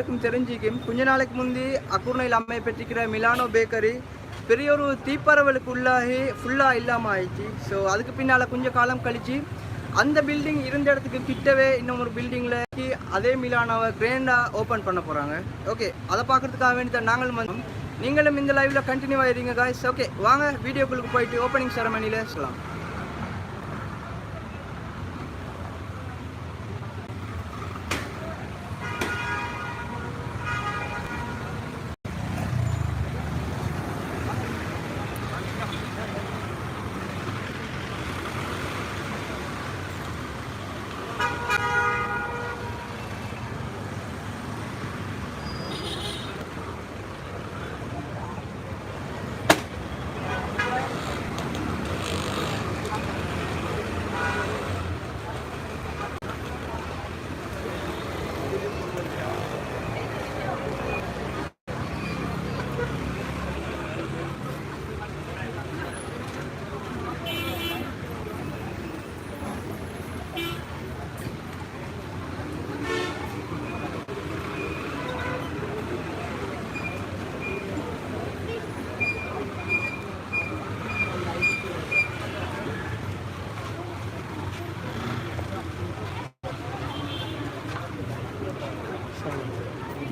எல்லாருக்கும் தெரிஞ்சிக்கும். கொஞ்ச நாளைக்கு முந்தி அக்குர்ணையில் அம்மையை பெற்றிருக்கிற மிலானோ பேக்கரி பெரிய ஒரு தீப்பரவலுக்கு உள்ளாகி ஃபுல்லாக இல்லாமல் ஆயிடுச்சு. ஸோ அதுக்கு பின்னால் கொஞ்சம் காலம் கழித்து அந்த பில்டிங் இருந்த இடத்துக்கு கிட்டவே இன்னும் ஒரு பில்டிங்கில் அதே மிலானோவை கிராண்டாக ஓப்பன் பண்ண போகிறாங்க ஓகே அதை பார்க்கறதுக்காக வேண்டி தான் நாங்களும் வந்தோம் நீங்களும் இந்த லைவில் கண்டினியூ ஆயிருங்க காய்ஸ் ஓகே வாங்க வீடியோக்குள்ளுக்கு போயிட்டு ஓப்பனிங் செரமனியில் சொல்லலாம்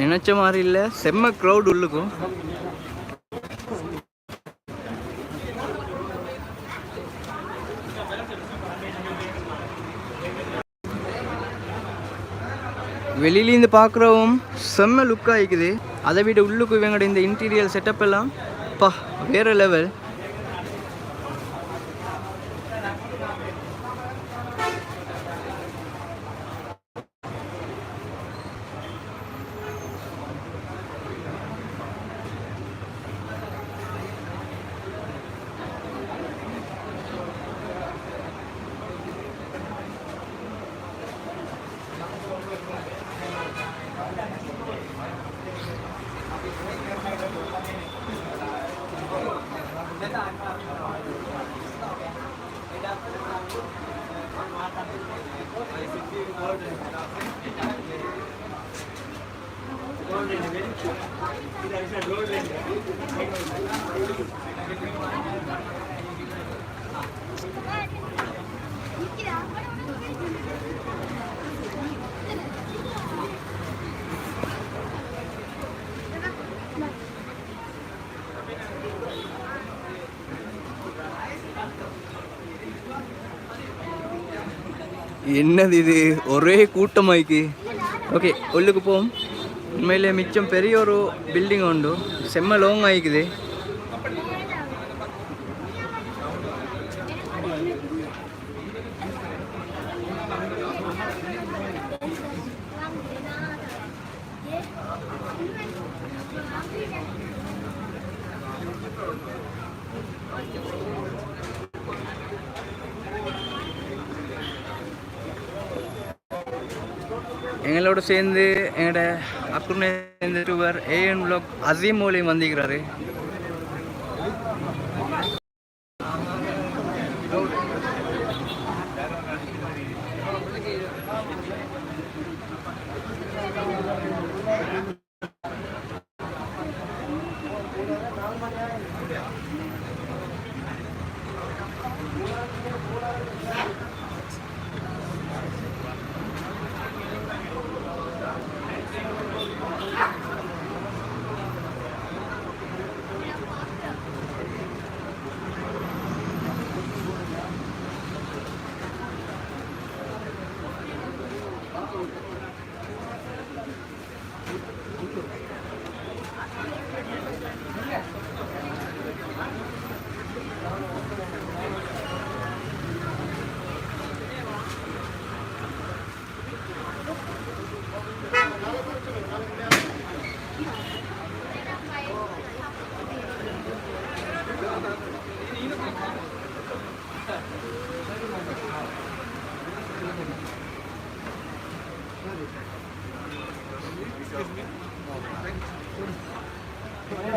நினச்ச மாதிரி இல்லை. செம்ம க்ரௌட் உள்ளுக்கும். வெளியிலேருந்து பார்க்குறவும் செம்ம லுக்காக இருக்குது. அதை விட உள்ளுக்கு இவங்களோட இந்த இன்டீரியர் செட்டப் எல்லாம் பா வேறு லெவல் 아, 이끼리 안 가려고 했는데. என்னது இது? ஒரே கூட்டமாய்க்கு ஓகே உள்ளுக்கு போவோம். உண்மையிலே மிச்சம் பெரிய ஒரு பில்டிங் உண்டு. செம்ம லோங் ஆயிக்குது. எங்களோட சேர்ந்து எங்களோட அக்குனை சேர்ந்து டூவர் ஏஎன் பிளாக் அசீம் மூலியம் வந்திருக்கிறாரு.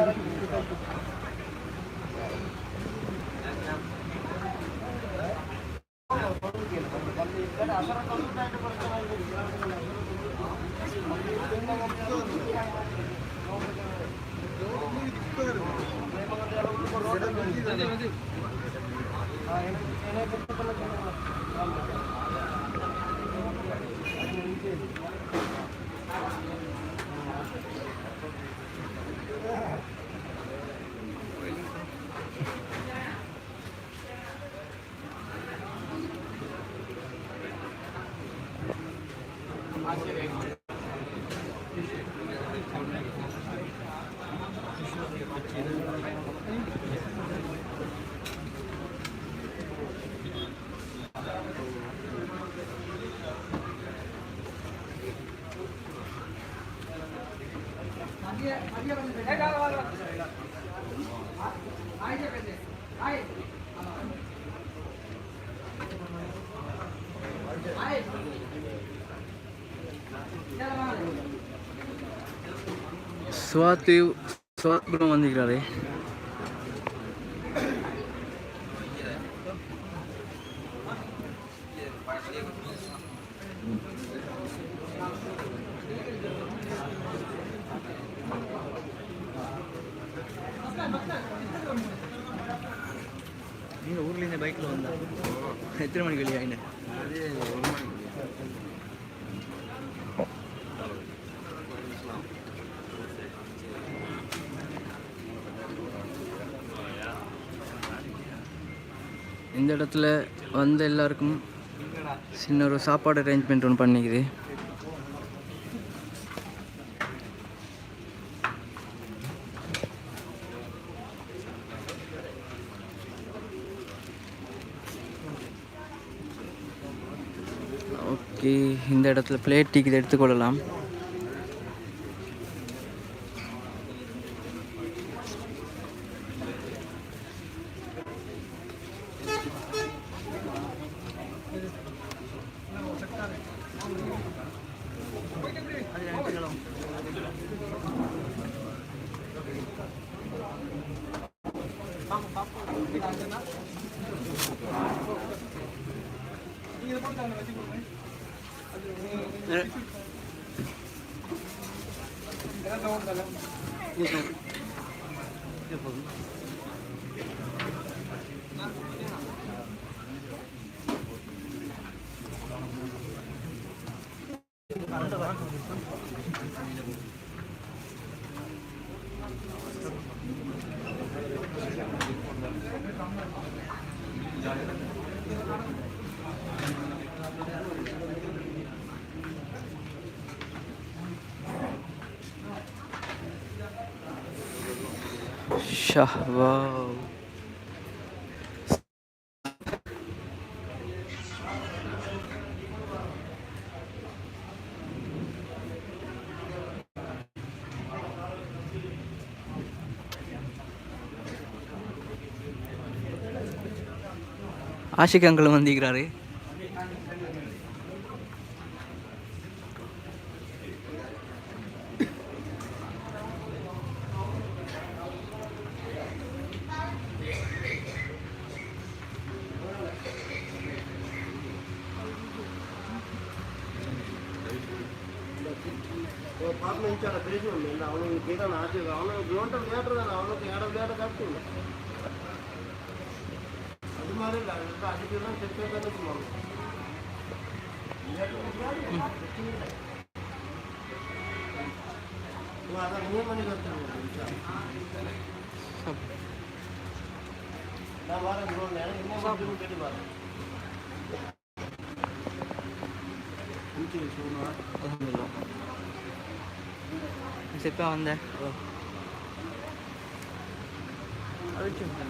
Gracias. స్వాతి స్వాత్ బ్రహ్మ దగ్గర எத்தனை மணிக்கு வெளியே ஆயின இந்த இடத்துல வந்த எல்லாருக்கும் சின்ன ஒரு சாப்பாடு அரேஞ்ச்மெண்ட் ஒன்று பண்ணிக்குது. ஓகே இந்த இடத்துல பிளேட் டிக்கெட் எடுத்துக்கொள்ளலாம். Shah, wow. ஆஷிக் அங்கிள் வந்திருக்கிறாரு பார்க்கணும் பேசுவோம் அவனுக்கு கீழே ஆச்சு அவனுக்கு கிலோமீட்டர் தேட்டர் தான் அவனுக்கு இடம் தேட்டர் காப்பிட்டு చెప్పామందే అవి చూద్దాం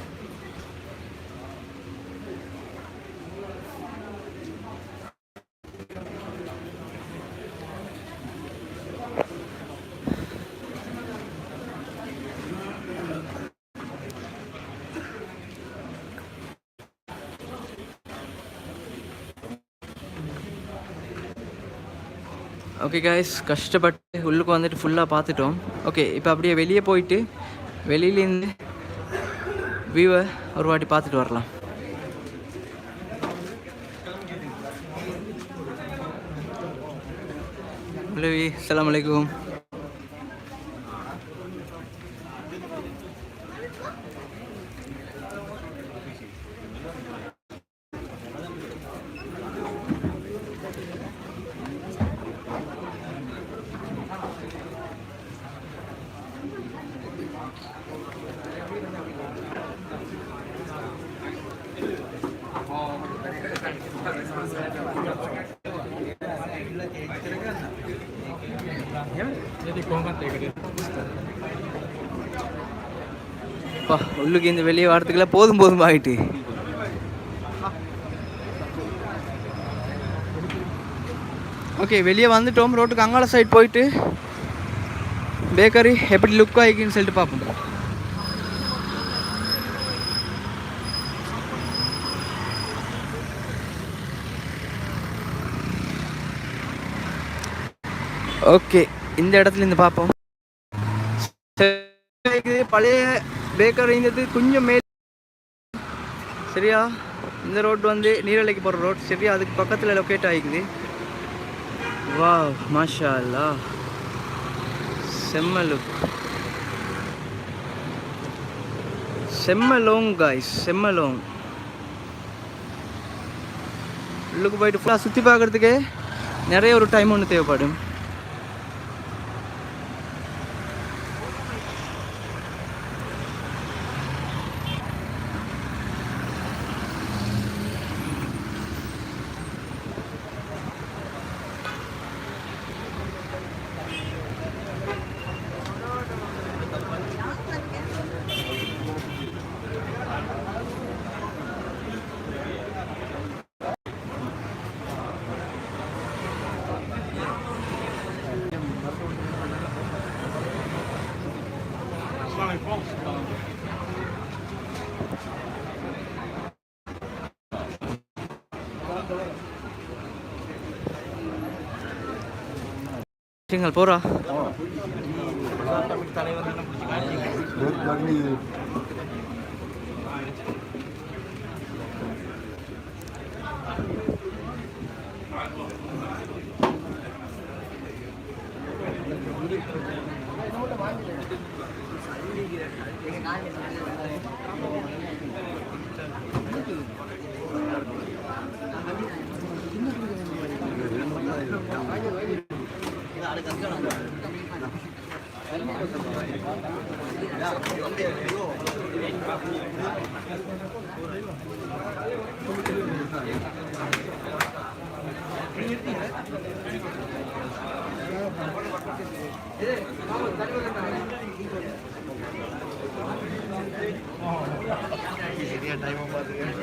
ஓகே காய்ஸ் கஷ்டப்பட்டு உள்ளுக்கு வந்துட்டு ஃபுல்லாக பார்த்துட்டோம். ஓகே இப்போ அப்படியே வெளியே போயிட்டு வெளியிலேருந்து வியூவை ஒரு வாட்டி பார்த்துட்டு வரலாம். சலாம் அலைக்கும் அப்பா உள்ளுக்கு இந்த வெளியே வரத்துக்குள்ள போதும் போதும் ஆகிட்டு ஓகே வெளியே வந்துட்டோம். ரோட்டுக்கு அங்காள சைட் போயிட்டு பேக்கரி எப்படி லுக் ஆகிக்குன்னு சொல்லிட்டு பார்ப்போம். ஓகே இந்த இடத்துல இருந்து பார்ப்போம். பழைய பேக்கரி கொஞ்சம் மேல். சரியா? இந்த ரோட் வந்து நீரலைக்கு போகிற ரோட். சரியா? அதுக்கு பக்கத்தில் லொக்கேட் ஆகிக்குது. வா மாஷா அல்லா செம்ம லுக் செம்ம லோங் காய்ஸ் செம்ம லோங் உள்ளுக்கு போயிட்டு ஃபுல்லாக சுற்றி பார்க்குறதுக்கே நிறைய ஒரு டைம் ஒன்று தேவைப்படும். விஷயங்கள் போறா. எங்க நீங்கள் போகிறா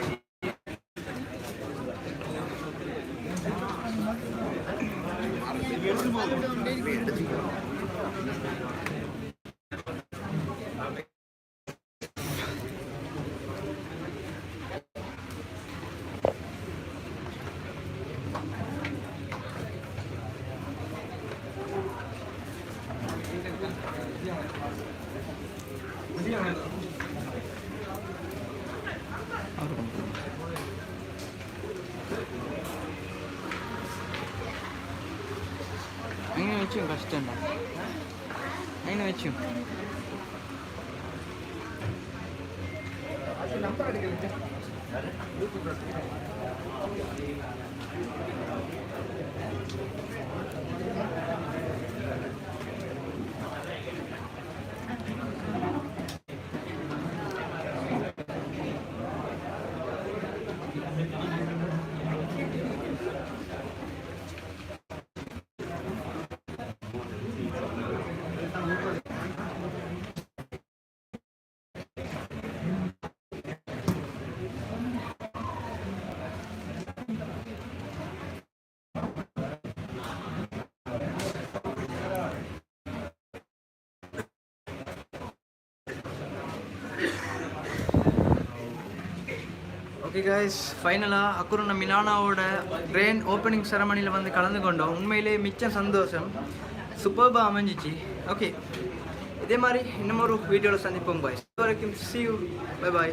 ಮೆಚ್ಚು ಕಷ್ಟ ಐನು ಮೆಚ್ಚು ನಂಬರ್ ஓகே கைஸ் ஃபைனலாக அக்குருன மிலானாவோட கிரேண்ட் ஓப்பனிங் செரமனியில் வந்து கலந்து கொண்டோம். உண்மையிலே மிச்சம் சந்தோஷம். சூப்பர்பாக அமைஞ்சிச்சு. ஓகே இதே மாதிரி இன்னமொரு ஒரு வீடியோவில் சந்திப்போம் பாய் வரைக்கும் சி யூ பை பாய்